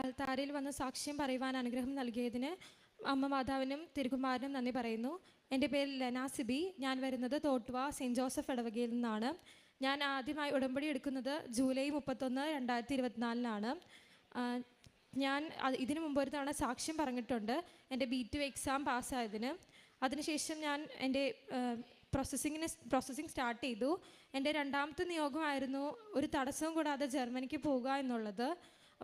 അൾത്താരയിൽ വന്ന് സാക്ഷ്യം പറയുവാൻ അനുഗ്രഹം നൽകിയതിന് അമ്മ മാതാവിനും തിരുകുമാരനും നന്ദി പറയുന്നു. എന്റെ പേര് ലെന സിബി. ഞാൻ വരുന്നത് തോട്ടുവ സെന്റ് ജോസഫ് ഇടവകയിൽ നിന്നാണ്. ഞാൻ ആദ്യമായി ഉടമ്പടി എടുക്കുന്നത് ജൂലൈ മുപ്പത്തൊന്ന് രണ്ടായിരത്തി ഇരുപത്തിനാലിനാണ് ഞാൻ ഇതിനു മുമ്പ് ഒരു തവണ സാക്ഷ്യം പറഞ്ഞിട്ടുണ്ട് എന്റെ ബി ടു എക്സാം പാസ്സായതിന്. അതിനുശേഷം ഞാൻ എന്റെ പ്രോസസ്സിങ്ങിന് പ്രോസസ്സിങ് സ്റ്റാർട്ട് ചെയ്തു. എന്റെ രണ്ടാമത്തെ നിയോഗമായിരുന്നു ഒരു തടസ്സവും കൂടാതെ ജർമ്മനിക്ക് പോകുക എന്നുള്ളത്.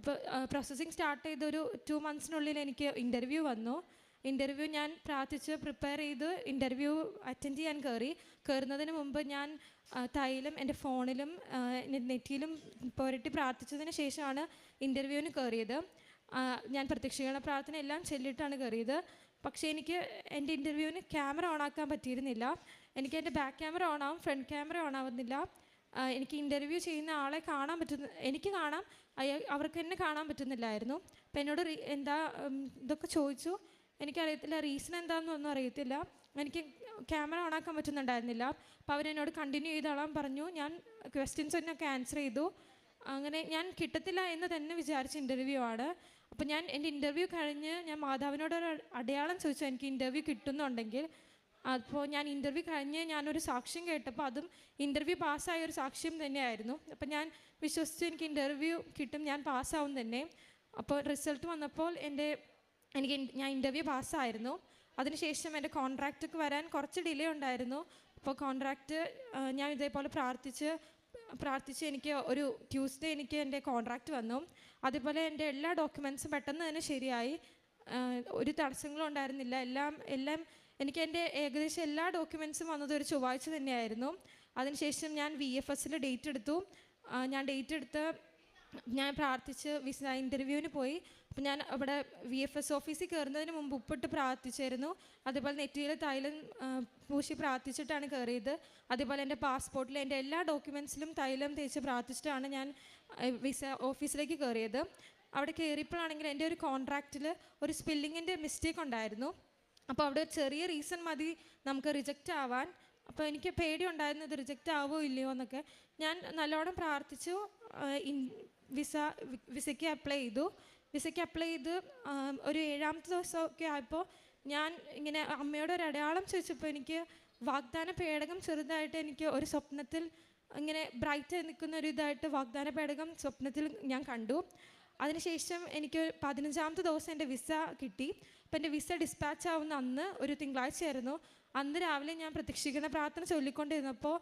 അപ്പോൾ പ്രോസസ്സിങ് സ്റ്റാർട്ട് ചെയ്ത ഒരു ടു മന്ത്സിനുള്ളിൽ എനിക്ക് ഇന്റർവ്യൂ വന്നു. ഇന്റർവ്യൂ ഞാൻ പ്രാർത്ഥിച്ച് പ്രിപ്പയർ ചെയ്ത് ഇന്റർവ്യൂ അറ്റൻഡ് ചെയ്യാൻ കയറി കയറുന്നതിന് മുമ്പ് ഞാൻ തൈലും എന്റെ ഫോണിലും നെറ്റിയിലും പുരട്ടി പ്രാർത്ഥിച്ചതിന് ശേഷമാണ് ഇന്റർവ്യൂവിന് കയറിയത് ഞാൻ പ്രത്യക്ഷീകരണ പ്രാർത്ഥന എല്ലാം ചെല്ലിട്ടാണ് കയറിയത് പക്ഷേ എനിക്ക് എന്റെ ഇന്റർവ്യൂവിന് ക്യാമറ ഓണാക്കാൻ പറ്റിയിരുന്നില്ല. എനിക്ക് എന്റെ ബാക്ക് ക്യാമറ ഓണാവും ഫ്രണ്ട് ക്യാമറ ആ, എനിക്ക് ഇന്റർവ്യൂ ചെയ്യുന്ന ആളെ കാണാൻ പറ്റുന്ന എനിക്ക് കാണാം. അവർക്ക് എന്നെ കാണാൻ പറ്റുന്നില്ലായിരുന്നു. അപ്പം എന്നോട് എന്താ ഇതൊക്കെ ചോദിച്ചു. എനിക്കറിയത്തില്ല റീസൺ എന്താണെന്നൊന്നും അറിയത്തില്ല. എനിക്ക് ക്യാമറ ഓണാക്കാൻ പറ്റുന്നുണ്ടായിരുന്നില്ല. അപ്പോൾ അവരെന്നോട് കണ്ടിന്യൂ ചെയ്തോളാൻ പറഞ്ഞു. ഞാൻ ക്വസ്റ്റ്യൻസ് എന്നൊക്കെ ആൻസർ ചെയ്തു. അങ്ങനെ ഞാൻ കിട്ടത്തില്ല എന്ന് തന്നെ വിചാരിച്ച ഇന്റർവ്യൂ ആണ്. അപ്പോൾ ഞാൻ എന്റെ ഇന്റർവ്യൂ കഴിഞ്ഞ് ഞാൻ മാതാവിനോട് അടയാളം ചോദിച്ചു. എനിക്ക് ഇന്റർവ്യൂ കിട്ടുന്നുണ്ടെങ്കിൽ അപ്പോൾ ഞാൻ ഇന്റർവ്യൂ കഴിഞ്ഞ് ഞാനൊരു സാക്ഷ്യം കേട്ടപ്പോൾ അതും ഇന്റർവ്യൂ പാസ്സായ ഒരു സാക്ഷ്യം തന്നെയായിരുന്നു. അപ്പോൾ ഞാൻ വിശ്വസിച്ചു എനിക്ക് ഇന്റർവ്യൂ കിട്ടും ഞാൻ പാസ്സാവും തന്നെ. അപ്പോൾ റിസൾട്ട് വന്നപ്പോൾ എന്റെ എനിക്ക് ഞാൻ ഇന്റർവ്യൂ പാസ്സായിരുന്നു അതിനുശേഷം എന്റെ കോൺട്രാക്റ്റൊക്കെ വരാൻ കുറച്ച് ഡിലേ ഉണ്ടായിരുന്നു. അപ്പോൾ കോൺട്രാക്റ്റ് ഞാൻ ഇതേപോലെ പ്രാർത്ഥിച്ച് പ്രാർത്ഥിച്ച് എനിക്ക് ഒരു ട്യൂസ്ഡേ എനിക്ക് എന്റെ കോൺട്രാക്റ്റ് വന്നു. അതുപോലെ എന്റെ എല്ലാ ഡോക്യുമെൻസും പെട്ടെന്ന് തന്നെ ശരിയായി. ഒരു തടസ്സങ്ങളും ഉണ്ടായിരുന്നില്ല. എല്ലാം എല്ലാം എനിക്ക് എന്റെ ഏകദേശം എല്ലാ ഡോക്യുമെൻസും വന്നത് ഒരു ചൊവ്വാഴ്ച തന്നെയായിരുന്നു. അതിനുശേഷം ഞാൻ വി എഫ് എസിൽ ഡേറ്റ് എടുത്തു. ഞാൻ ഡേറ്റ് എടുത്ത് ഞാൻ പ്രാർത്ഥിച്ച് വിസ ഇന്റർവ്യൂവിന് പോയി. അപ്പം ഞാൻ അവിടെ വി എഫ് എസ് ഓഫീസിൽ കയറുന്നതിന് മുമ്പ് ഉപ്പിട്ട് പ്രാർത്ഥിച്ചായിരുന്നു. അതേപോലെ നെറ്റിയിൽ തൈലം പൂശി പ്രാർത്ഥിച്ചിട്ടാണ് കയറിയത് അതേപോലെ എന്റെ പാസ്പോർട്ടിൽ എന്റെ എല്ലാ ഡോക്യുമെൻസിലും തൈലം തേച്ച് പ്രാർത്ഥിച്ചിട്ടാണ് ഞാൻ വിസ ഓഫീസിലേക്ക് കയറിയത് അവിടെ കയറിയപ്പോഴാണെങ്കിൽ എന്റെ ഒരു കോൺട്രാക്റ്റിൽ ഒരു സ്പെല്ലിങ്ങിന്റെ മിസ്റ്റേക്ക് ഉണ്ടായിരുന്നു. അപ്പോൾ അവിടെ ഒരു ചെറിയ റീസൺ മതി നമുക്ക് റിജക്റ്റ് ആവാൻ. അപ്പോൾ എനിക്ക് പേടി ഉണ്ടായിരുന്നു ഇത് റിജക്റ്റ് ആവോ ഇല്ലയോ എന്നൊക്കെ. ഞാൻ നല്ലോണം പ്രാർത്ഥിച്ചു വിസ വിസയ്ക്ക് അപ്ലൈ ചെയ്തു. വിസയ്ക്ക് അപ്ലൈ ചെയ്ത് ഒരു ഏഴാമത്തെ ദിവസമൊക്കെ ആയപ്പോൾ ഞാൻ ഇങ്ങനെ അമ്മയോട് ഒരു അടയാളം ചോദിച്ചപ്പോൾ എനിക്ക് വാഗ്ദാന പേടകം ചെറുതായിട്ട് എനിക്ക് ഒരു സ്വപ്നത്തിൽ ഇങ്ങനെ ബ്രൈറ്റ് നിൽക്കുന്ന ഒരു ഇതായിട്ട് വാഗ്ദാന പേടകം സ്വപ്നത്തിൽ ഞാൻ കണ്ടു. അതിനുശേഷം എനിക്ക് പതിനഞ്ചാമത്തെ ദിവസം എന്റെ വിസ കിട്ടി. അപ്പം എന്റെ വിസ ഡിസ്പാച്ച് ആവുന്ന അന്ന് ഒരു തിങ്കളാഴ്ചയായിരുന്നു. അന്ന് രാവിലെ ഞാൻ പ്രതീക്ഷിക്കുന്ന പ്രാർത്ഥന ചൊല്ലിക്കൊണ്ടിരുന്നപ്പോൾ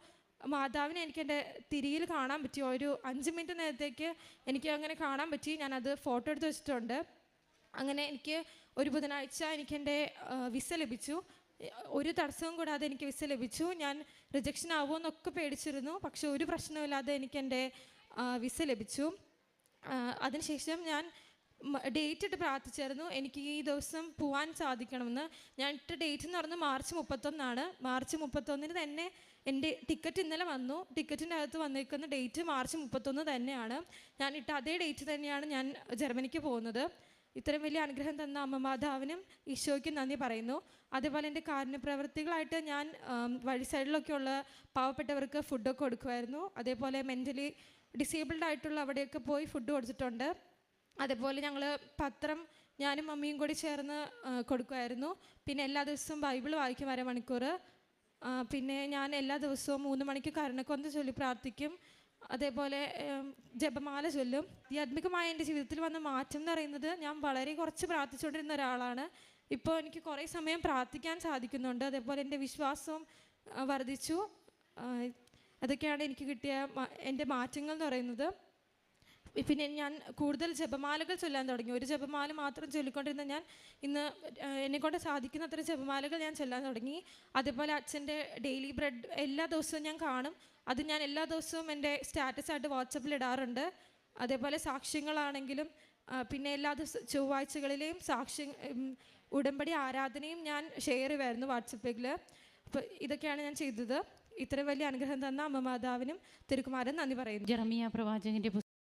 മാതാവിനെ എനിക്ക് എന്റെ തിരിയിൽ കാണാൻ പറ്റി. ഒരു അഞ്ച് മിനിറ്റ് നേരത്തേക്ക് എനിക്ക് അങ്ങനെ കാണാൻ പറ്റി. ഞാനത് ഫോട്ടോ എടുത്ത് വെച്ചിട്ടുണ്ട്. അങ്ങനെ എനിക്ക് ഒരു ബുധനാഴ്ച എനിക്ക് എന്റെ വിസ ലഭിച്ചു. ഒരു തടസ്സവും കൂടാതെ എനിക്ക് വിസ ലഭിച്ചു. ഞാൻ റിജക്ഷൻ ആവുമോ എന്നൊക്കെ പേടിച്ചിരുന്നു. പക്ഷെ ഒരു പ്രശ്നമില്ലാതെ എനിക്ക് എന്റെ വിസ ലഭിച്ചു. അതിനുശേഷം ഞാൻ ഡേറ്റ് ഇട്ട് പ്രാർത്ഥിച്ചായിരുന്നു. എനിക്ക് ഈ ദിവസം പോവാൻ സാധിക്കണമെന്ന്. ഞാൻ ഇട്ട ഡേറ്റ് എന്ന് പറഞ്ഞാൽ മാർച്ച് മുപ്പത്തൊന്നാണ്. മാർച്ച് മുപ്പത്തൊന്നിന് തന്നെ എന്റെ ടിക്കറ്റ് ഇന്നലെ വന്നു. ടിക്കറ്റിന്റെ അകത്ത് വന്നിരിക്കുന്ന ഡേറ്റ് മാർച്ച് മുപ്പത്തൊന്ന് തന്നെയാണ്. ഞാൻ ഇട്ട അതേ ഡേറ്റ് തന്നെയാണ് ഞാൻ ജർമ്മനിക്ക് പോകുന്നത്. ഇത്രയും വലിയ അനുഗ്രഹം തന്ന അമ്മ മാതാവിനും ഈശോയ്ക്കും നന്ദി പറയുന്നു. അതേപോലെ എന്റെ കാരുണ്യ പ്രവൃത്തികളായിട്ട് ഞാൻ വഴി സൈഡിലൊക്കെയുള്ള പാവപ്പെട്ടവർക്ക് ഫുഡൊക്കെ കൊടുക്കുമായിരുന്നു. അതേപോലെ മെന്റലി ഡിസേബിൾഡ് ആയിട്ടുള്ള അവിടെയൊക്കെ പോയി ഫുഡ് കൊടുത്തിട്ടുണ്ട്. അതേപോലെ ഞങ്ങൾ പത്രം ഞാനും മമ്മിയും കൂടി ചേർന്ന് കൊടുക്കുമായിരുന്നു പിന്നെ എല്ലാ ദിവസവും ബൈബിൾ വായിക്കും അരമണിക്കൂർ. പിന്നെ ഞാൻ എല്ലാ ദിവസവും മൂന്ന് മണിക്ക് കരുണക്കൊന്ത് ചൊല്ലി പ്രാർത്ഥിക്കും. അതേപോലെ ജപമാല ചൊല്ലും. ആധ്യാത്മികമായ എന്റെ ജീവിതത്തിൽ വന്ന മാറ്റം എന്ന് പറയുന്നത് ഞാൻ വളരെ കുറച്ച് പ്രാർത്ഥിച്ചുകൊണ്ടിരുന്ന ഒരാളാണ്. ഇപ്പോൾ എനിക്ക് കുറേ സമയം പ്രാർത്ഥിക്കാൻ സാധിക്കുന്നുണ്ട്. അതേപോലെ എന്റെ വിശ്വാസവും വർദ്ധിച്ചു. അതൊക്കെയാണ് എനിക്ക് കിട്ടിയ എന്റെ മാറ്റങ്ങൾ എന്ന് പറയുന്നത്. പിന്നെ ഞാൻ കൂടുതൽ ജപമാലകൾ ചൊല്ലാൻ തുടങ്ങി. ഒരു ജപമാല മാത്രം ചൊല്ലിക്കൊണ്ടിരുന്ന ഞാൻ ഇന്ന് എന്നെക്കൊണ്ട് സാധിക്കുന്ന സാധിക്കുന്നത്ര ജപമാലകൾ ഞാൻ ചൊല്ലാൻ തുടങ്ങി. അതേപോലെ അച്ഛന്റെ ഡെയിലി ബ്രെഡ് എല്ലാ ദിവസവും ഞാൻ കാണും. അത് ഞാൻ എല്ലാ ദിവസവും എന്റെ സ്റ്റാറ്റസായിട്ട് വാട്സപ്പിൽ ഇടാറുണ്ട്. അതേപോലെ സാക്ഷ്യങ്ങളാണെങ്കിലും പിന്നെ എല്ലാ ദിവസവും ചൊവ്വാഴ്ചകളിലെയും സാക്ഷ്യ ഉടമ്പടി ആരാധനയും ഞാൻ ഷെയർ ചെയ്യുമായിരുന്നു വാട്സപ്പിൽ. അപ്പോൾ ഇതൊക്കെയാണ് ഞാൻ ചെയ്തത്. ഇത്ര വലിയ അനുഗ്രഹം തന്ന അമ്മ മാതാവിനും തിരുക്കുമാരൻ നന്ദി പറയുന്നു. ജർമിയ പ്രവാചകന്റെ